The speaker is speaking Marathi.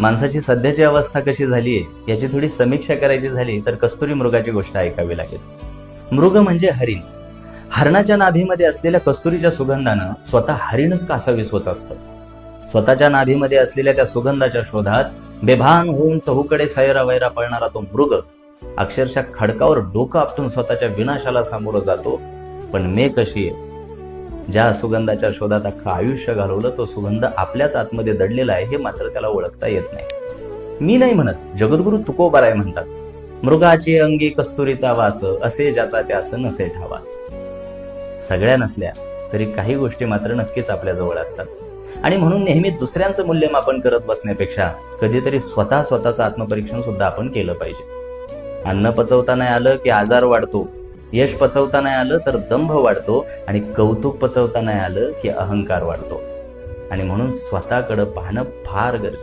माणसाची सध्याची अवस्था कशी झालीये याची थोडी समीक्षा करायची झाली तर कस्तुरी मृगाची गोष्ट ऐकावी लागेल. मृग म्हणजे हरिण. हरणाच्या नाभीमध्ये असलेल्या कस्तुरीच्या सुगंधानं स्वतः हरिणच कासावीस होत असतं. स्वतःच्या नाभीमध्ये असलेल्या त्या सुगंधाच्या शोधात बेभान होऊन चहूकडे सैरा वैरा पळणारा तो मृग अक्षरशः खडकावर डोकं आपटून स्वतःच्या विनाशाला सामोरं जातो पण मे कशी आहे ज्या सुगंधाच्या शोधात अख्खं आयुष्य घालवलं तो सुगंध आपल्याच आतमध्ये दडलेला आहे हे मात्र त्याला ओळखता येत नाही. मी नाही म्हणत जगद्गुरु तुकोबाराय म्हणतात मृगाची अंगी कस्तुरीचा वास असे ज्याचा त्यास नसे ठावा. सगळ्या नसल्या तरी काही गोष्टी मात्र नक्कीच आपल्या जवळ असतात. आणि म्हणून नेहमी दुसऱ्यांचं मूल्यमापन करत बसण्यापेक्षा कधीतरी स्वतः स्वतःचं आत्मपरीक्षण सुद्धा आपण केलं पाहिजे. अन्न पचवता नाही आलं की आजार वाढतो यश पचवता नाही आलं तर दंभ वाढतो आणि कौतुक पचवता नाही आलं की अहंकार वाढतो. आणि म्हणून स्वतःकडं पाहणं फार गरजेचं